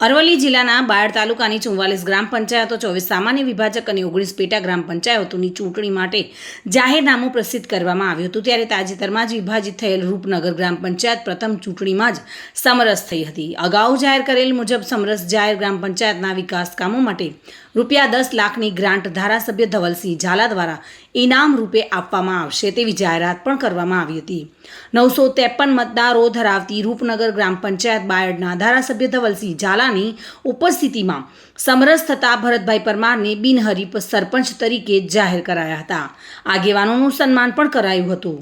અરવલ્લી જિલ્લાના બાયડ તાલુકાની ચુમ્વાલીસ ગ્રામ પંચાયતો ચોવીસ સામાન્ય વિભાજક અને ઓગણીસ પેટા ગ્રામ પંચાયતોની ચૂંટણી માટે જાહેરનામું પ્રસિદ્ધ કરવામાં આવ્યું હતું. ત્યારે તાજેતરમાં જ વિભાજિત થયેલ રૂપનગર ગ્રામ પંચાયત પ્રથમ ચૂંટણીમાં જ સમરસ થઈ હતી. અગાઉ જાહેર કરેલ મુજબ સમરસ જાહેર ગ્રામ પંચાયતના વિકાસ કામો માટે રૂપિયા દસ લાખની ગ્રાન્ટ ધારાસભ્ય ધવલસિંહ ઝાલા દ્વારા ઇનામ રૂપે આપવામાં આવશે તેવી જાહેરાત પણ કરવામાં આવી હતી. નવસો ત્રેપન મતદારો ધરાવતી રૂપનગર ગ્રામ પંચાયત બાયડના ધારાસભ્ય ધવલસિંહ ઝાલાની ઉપસ્થિતિમાં સમરસ થતા ભરતભાઈ પરમારને બિનહરીફ સરપંચ તરીકે જાહેર કરાયા હતા. આગેવાનોનું સન્માન પણ કરાયું હતું.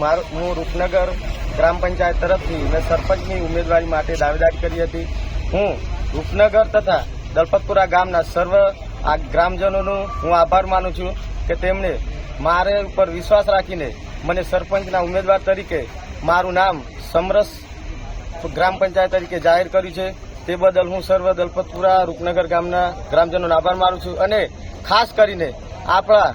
મારું હું રૂપનગર ગ્રામ પંચાયત તરફથી મેં સરપંચની ઉમેદવારી માટે દાવેદારી કરી હતી. હું રૂપનગર તથા દલપતપુરા ગામના સર્વ આ ગ્રામજનોનો હું આભાર માનું છું કે તેમણે મારે ઉપર વિશ્વાસ રાખીને મને સરપંચના ઉમેદવાર તરીકે મારું નામ સમરસ ગ્રામ પંચાયત તરીકે જાહેર કર્યું છે. તે બદલ હું સર્વ દલપતપુરા રૂપનગર ગામના ગ્રામજનોનો આભાર માનું છું અને ખાસ કરીને આપણા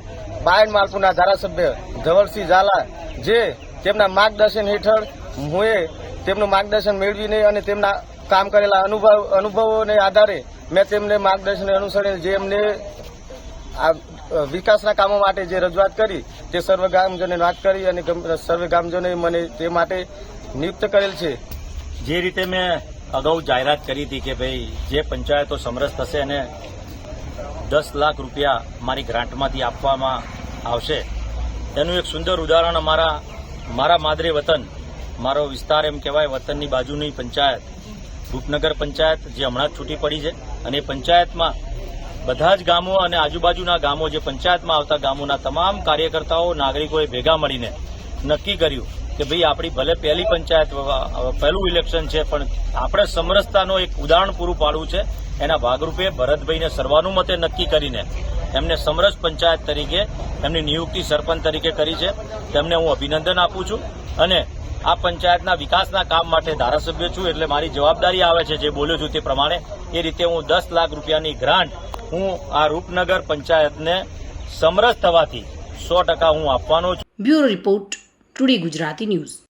બાયડ માલપુરના ધારાસભ્ય ધવલસિંહ ઝાલા જે તેમના માર્ગદર્શન હેઠળ હું તેમનું માર્ગદર્શન મેળવીને અને તેમના કામ કરેલા અનુભવ અનુભવોને આધારે મેં તેમને માર્ગદર્શન અનુસરીને જે એમને વિકાસના કામો માટે જે રજૂઆત કરી તે સર્વ ગામજનોને વાત કરી અને સર્વે ગામજનોએ મને તે માટે નિયુક્ત કરેલ છે. જે રીતે મેં અગાઉ જાહેરાત કરી હતી કે ભાઈ, જે પંચાયતો સમરસ થશે અને દસ લાખ રૂપિયા મારી ગ્રાન્ટમાંથી આપવામાં આવશે. એનું એક સુંદર ઉદાહરણ અમારા, મારા માદરે વતન, મારો વિસ્તાર એમ કહેવાય, વતનની બાજુની પંચાયત, રૂપનગર પંચાયત, જે હમણાં જ છૂટી પડી છે. અને એ પંચાયતમાં બધા જ ગામો અને આજુબાજુના ગામો, જે પંચાયતમાં આવતા ગામોના તમામ કાર્યકર્તાઓ, નાગરિકોએ ભેગા મળીને નક્કી કર્યું કે ભાઈ, આપણી ભલે પહેલી પંચાયત પહેલું ઇલેક્શન છે, પણ આપણે સમરસતાનો એક ઉદાહરણ પૂરું પાડવું છે. એના ભાગરૂપે ભરતભાઈને સર્વાનુમતે નક્કી કરીને એમને સમરસ પંચાયત તરીકે, એમની નિયુક્તિ સરપંચ તરીકે કરી છે. તેમને હું અભિનંદન આપું છું. અને આ પંચાયતના વિકાસના કામ માટે ધારાસભ્ય છું, એટલે મારી જવાબદારી આવે છે જે બોલ્યો છું તે પ્રમાણે. એ રીતે હું દસ લાખ રૂપિયાની ગ્રાન્ટ હું આ રૂપનગર પંચાયતને સમરસ થવાથી સો ટકા હું આપવાનો છું. Bureau report. Today Gujarati news